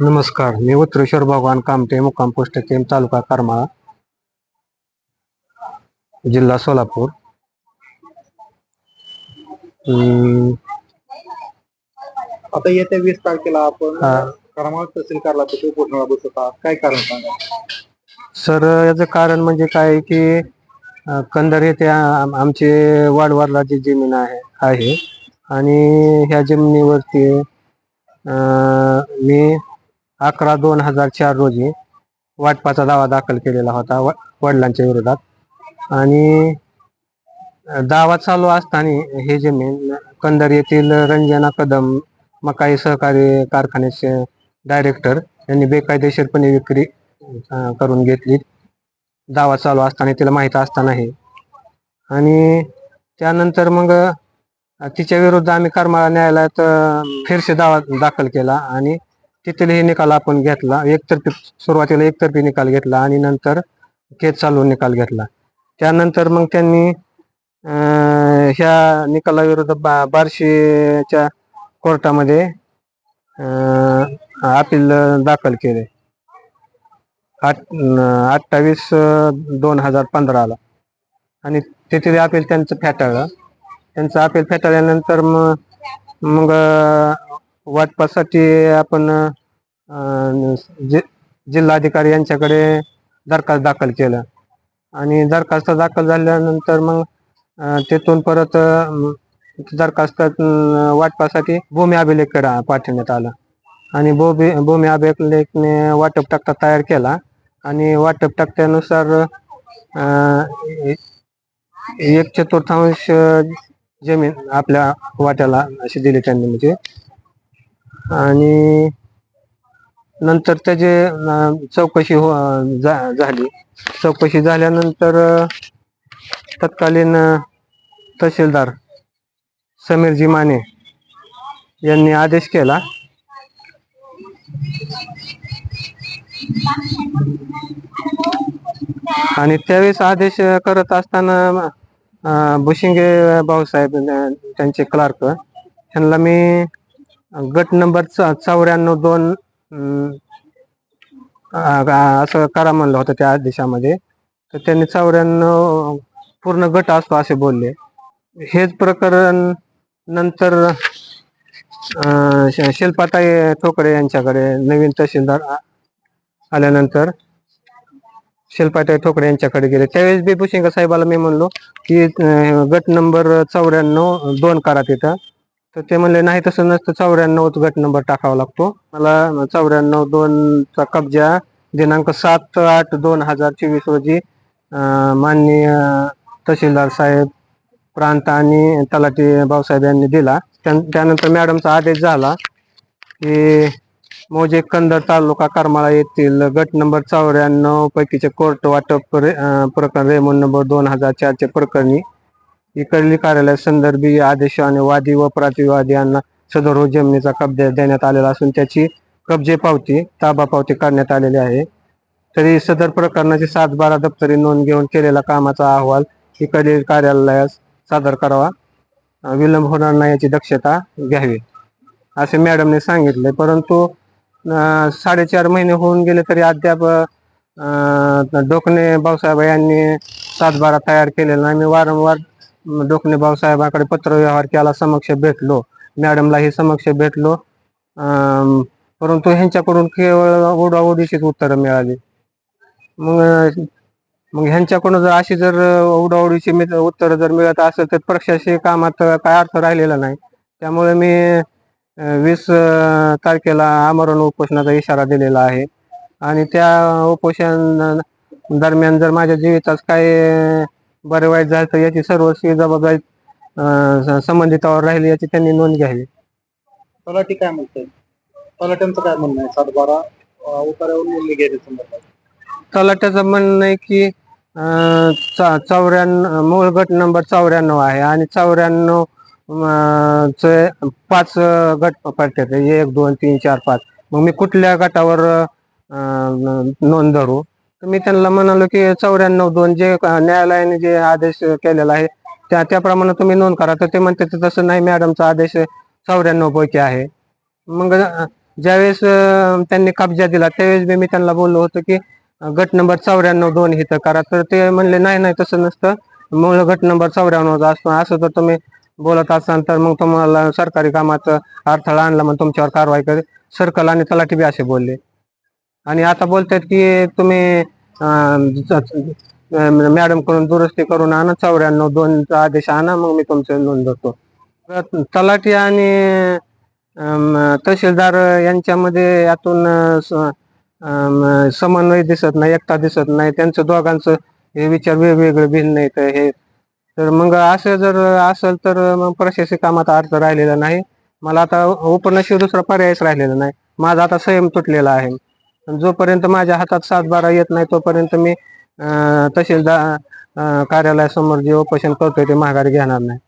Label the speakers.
Speaker 1: नमस्कार मी उत्तरेश्वर भगवान कामटे मुक्काम पोस्ट केम तालुका करमाळा जिल्हा सोलापूर.
Speaker 2: आता येत्या वीस तारखेला आपण. करमाळ तहसील कार्यालयात उपोषणाला बसत आहात. काय कारण सांगा?
Speaker 1: सर याचं कारण म्हणजे काय की कंदर येथे आम- आमचे वाडवारला जी जमीन आहे आहे. आणि ह्या जमिनीवरती मी अकरा दोन हजार चार रोजी वाटपाचा दावा दाखल केलेला होता व- वडिलांच्या विरोधात. आणि दावा चालू असताना हे जमीन कंदर येथील रंजना कदम मकाई सहकारी कारखान्याचे डायरेक्टर यांनी बेकायदेशीरपणे विक्री करून घेतली. दावा चालू असताना तिला माहीत असतानाही. आणि त्यानंतर मग तिच्या विरुद्ध आम्ही करमाळा न्यायालयात फिरसे दावा दाखल केला आणि तिथेही निकाल आपण घेतला. एकतर्फी सुरुवातीला एकतर्फी निकाल घेतला आणि नंतर केस चालवून निकाल घेतला. त्यानंतर मग त्यांनी ह्या निकालाविरुद्ध बा बार्शीच्या कोर्टामध्ये अपील दाखल केले. आठ अठ्ठावीस दोन हजार पंधराला. आणि तेथील अपील त्यांचं फेटाळलं. त्यांचं अपील फेटाळल्यानंतर मग मग वाटपासाठी आपण अं, जि जिल्हाधिकारी यांच्याकडे दरखास्त दाखल केलं. आणि दरखास्त दाखल झाल्यानंतर मग अं, तिथून परत अं, दरखास्त अं, वाटपासाठी भूमी अभिलेखकडे पाठवण्यात आलं. आणि भूमी भूमी अभिलेखने वाटप तक्ता तयार केला. आणि वाटप तक्त्यानुसार अं, एक चतुर्थांश जमीन आपल्या वाट्याला अशी दिली त्यांनी. म्हणजे आणि नंतर त्याचे चौकशी हो झाली. चौकशी झाल्यानंतर तत्कालीन तहसीलदार समीरजी माने यांनी आदेश केला. आणि त्यावेळेस आदेश करत असताना भुशिंगे भाऊसाहेब त्यांचे क्लार्क त्यांना मी गट नंबर चौऱ्याण्णव दोन असं करा म्हणलं होतं त्या आदेशामध्ये तर त्यांनी चौऱ्याण्णव पूर्ण गट असतो असे बोलले. हेच प्रकरण नंतर शिल्पाताई ठोकरे यांच्याकडे नवीन तहसीलदार आल्यानंतर शिल्पाताई ठोकरे यांच्याकडे गेले. त्यावेळेस बी. साहेबाला मी म्हणलो की गट नंबर चौऱ्याण्णव दोन करा तिथं. तर ते म्हणले नाही तसं नसतं. चौऱ्याण्णवच गट नंबर टाकावा लागतो. मला चौऱ्याण्णव दोनचा कब्जा दिनांक सात आठ दोन हजार चोवीस रोजी माननीय तहसीलदार साहेब प्रांत आणि तलाठी भाऊसाहेब यांनी दिला. त्यानंतर मॅडमचा आदेश झाला की मोजे कंदर तालुका करमाळा येथील गट नंबर चौऱ्याण्णव पैकीचे कोर्ट वाटप प्रकरण रेमोन नंबर दोन हजार चारचे प्रकरणी इकडली कार्यालय संदर्भी आदेश आणि वादी व प्रतिवादी यांना सदर जमिनीचा कब्जा देण्यात आलेला असून त्याची कब्जे पावती ताबा पावती करण्यात आलेली आहे. तरी सदर प्रकरणाची सात बारा दप्तरी नोंद घेऊन केलेला कामाचा अहवाल इकडील कार्यालयास सादर करावा. विलंब होणार नाही याची दक्षता घ्यावी. असे मॅडमने सांगितले परंतु साडेचार महिने होऊन गेले तरी अद्याप डोकणे भाऊसाहेब यांनी सातबारा तयार केलेला नाही. मी वारंवार डोकणे भाऊसाहेबांकडे पत्रव्यवहार केला समक्ष भेटलो. मॅडमलाही समक्ष भेटलो. अं, परंतु ह्यांच्याकडून केवळ उडाउडीचीच उत्तरं मिळाली. मग मग ह्यांच्याकडून जर अशी जर उडावडीची मी उत्तरं जर मिळत असेल तर प्रशासकीय कामात काय अर्थ राहिलेला नाही. त्यामुळे मी अं, वीस अं, तारखेला आमरण उपोषणाचा इशारा दिलेला आहे. आणि त्या उपोषण दरम्यान जर माझ्या जीवितात काही बरे वाईट झालं तर याची सर्वस्वी जबाबदारी अं, संबंधितावर राहील याची त्यांनी नोंद घ्यावी.
Speaker 2: तलाठी काय म्हणतात तलाट्यांचं काय म्हणणं आहे? सात बारा अं, उतार्यावर निर्णय घ्यायच्या संदर्भात.
Speaker 1: तलाट्याचं म्हणणं आहे की अं, च- चौऱ्याण्णव मूळ गट नंबर चौऱ्याण्णव आहे आणि चौऱ्याण्णव अं, चे पाच अं, गट पडतात. एक दोन तीन चार पाच. मग मी कुठल्या गटावर अं, नोंद धरू? तर मी त्यांना म्हणालो की चौऱ्याण्णव दोन जे न्यायालयाने जे आदेश केलेला आहे त्या त्याप्रमाणे तुम्ही नोंद करा. तर ते म्हणते तसं नाही मॅडमचा आदेश चौऱ्याण्णव पैकी आहे. मग ज्यावेळेस त्यांनी कब्जा दिला त्यावेळेस मी त्यांना बोललो होतो की गट नंबर चौऱ्याण्णव दोन हिथं करा. तर ते म्हणले नाही नाही तसं नसतं. मूळ गट नंबर चौऱ्याण्णवचा असतो. असं जर तुम्ही बोलत असाल तर मग तुम्हाला सरकारी कामात अडथळा आणला मग तुमच्यावर कारवाई करेल सर्कल आणि तलाठी बी असे बोलले. आणि आता बोलतायत की तुम्ही मॅडमकडून दुरुस्ती करून आणा चौऱ्याण्णव दोनचा आदेश आणा मग मी तुमचं नोंदवतो तर तलाठी आणि तहसीलदार यांच्यामध्ये यातून समन्वय दिसत नाही एकता दिसत नाही त्यांचं दोघांचं हे विचार वेगवेगळे भिन्न आहेत हे. तर मग असं जर असेल तर मग प्रशासकीय कामात अर्थ राहिलेला नाही. मला आता उपनशी दुसरा पर्यायच राहिलेला नाही. माझा आता संयम तुटलेला आहे. जोपर्यंत माझ्या हातात सात बारा येत नाही तोपर्यंत मी तहसीलदार कार्यालयासमोर जे उपोषण करतोय ते माघारी घेणार नाही.